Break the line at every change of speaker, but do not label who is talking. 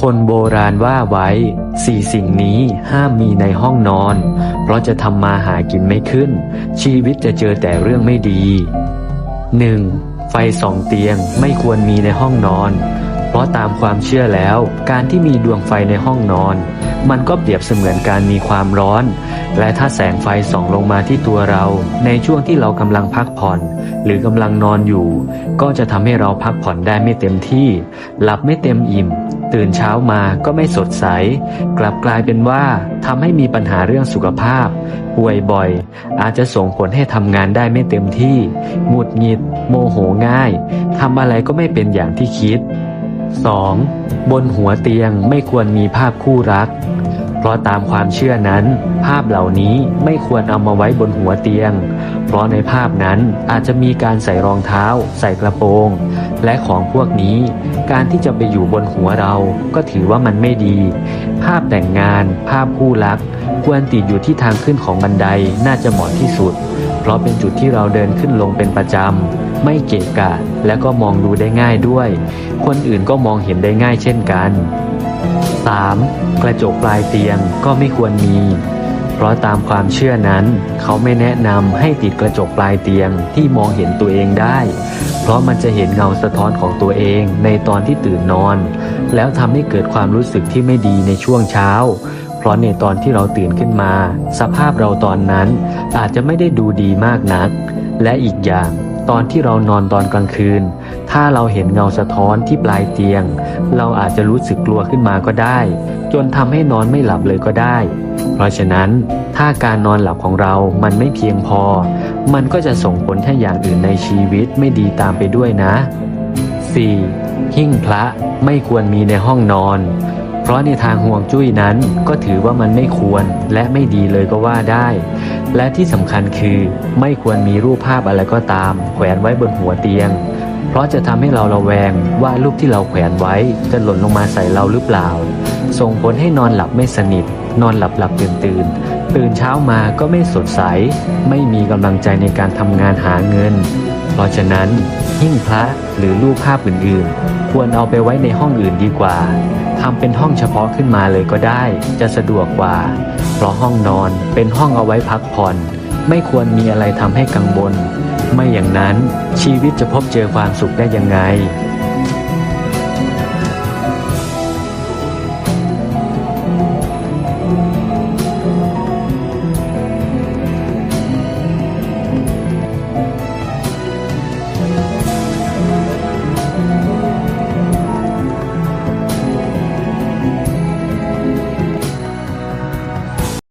คนโบราณว่าไว้สี่สิ่งนี้ห้ามมีในห้องนอน เพราะจะทำมาหากินไม่ขึ้น ชีวิตจะเจอแต่เรื่องไม่ดี 1. ไฟสองเตียงไม่ควรมีในห้องนอน เพราะตามความเชื่อแล้ว การที่มีดวงไฟในห้องนอน มันก็เปรียบเสมือนการมีความร้อน และถ้าแสงไฟส่องลงมาที่ตัวเรา ในช่วงที่เรากำลังพักผ่อน หรือกำลังนอนอยู่ ก็จะทำให้เราพักผ่อนได้ไม่เต็มที่ หลับไม่เต็มอิ่ม ตื่นเช้ามาก็ไม่สดใส กลับกลายเป็นว่าทำให้มีปัญหาเรื่องสุขภาพ ป่วยบ่อย อาจจะส่งผลให้ทำงานได้ไม่เต็มที่หงุดหงิด โมโหง่ายทำอะไรก็ไม่เป็นอย่างที่คิด 2. บนหัวเตียงไม่ควรมีภาพคู่รัก เพราะตามความเชื่อนั้น ภาพเหล่านี้ไม่ควรเอามาไว้บนหัวเตียง เพราะในภาพนั้นอาจจะมีการใส่รองเท้า ใส่กระโปรง และของพวกนี้ การที่จะไปอยู่บนหัวเราก็ถือว่ามันไม่ดี ภาพแต่งงาน ภาพคู่รัก ควรติดอยู่ที่ทางขึ้นของบันไดน่าจะเหมาะที่สุด เพราะเป็นจุดที่เราเดินขึ้นลงเป็นประจำไม่เกะกะ และก็มองดูได้ง่ายด้วย คนอื่นก็มองเห็นได้ง่ายเช่นกัน 3. กระจกปลายเตียงก็ไม่ควรมี เพราะตามความเชื่อนั้น เขาไม่แนะนำให้ติดกระจกปลายเตียงที่มองเห็นตัวเองได้ เพราะมันจะเห็นเงาสะท้อนของตัวเองในตอนที่ตื่นนอน แล้วทำให้เกิดความรู้สึกที่ไม่ดีในช่วงเช้า เพราะในตอนที่เราตื่นขึ้นมา สภาพเราตอนนั้นอาจจะไม่ได้ดูดีมากนัก และอีกอย่าง ตอนที่เรานอนตอนกลางคืน ถ้าเราเห็นเงาสะท้อนที่ปลายเตียง เราอาจจะรู้สึกกลัวขึ้นมาก็ได้ จนทำให้นอนไม่หลับเลยก็ได้ เพราะฉะนั้นถ้าการนอนหลับของเรามันไม่เพียงพอ มันก็จะส่งผลให้อย่างอื่นในชีวิตไม่ดีตามไปด้วยนะ 4. หิ้งพระไม่ควรมีในห้องนอน ราะในทางห่วงจุ้ยนั้นก็ถือว่ามันไม่ควรและไม่ดีเลยก็ว่าได้ และที่สำคัญคือไม่ควรมีรูปภาพอะไรก็ตาม แขวนไว้บนหัวเตียง เพราะจะทำให้เราระแวงว่ารูปที่เราแขวนไว้จะหล่นลงมาใส่เราหรือเปล่า ส่งผลให้นอนหลับไม่สนิท นอนหลับหลับตื่นตื่นตื่นเช้ามาก็ไม่สดใส ไม่มีกำลังใจในการทำงานหาเงิน เพราะฉะนั้นหิ้งพระหรือรูปภาพอื่นๆ ควรเอาไปไว้ในห้องอื่นดีกว่า ทำเป็นห้องเฉพาะขึ้นมาเลยก็ได้ จะสะดวกกว่า เพราะห้องนอนเป็นห้องเอาไว้พักผ่อน ไม่ควรมีอะไรทำให้กังวล ไม่อย่างนั้นชีวิตจะพบเจอความสุขได้ยังไง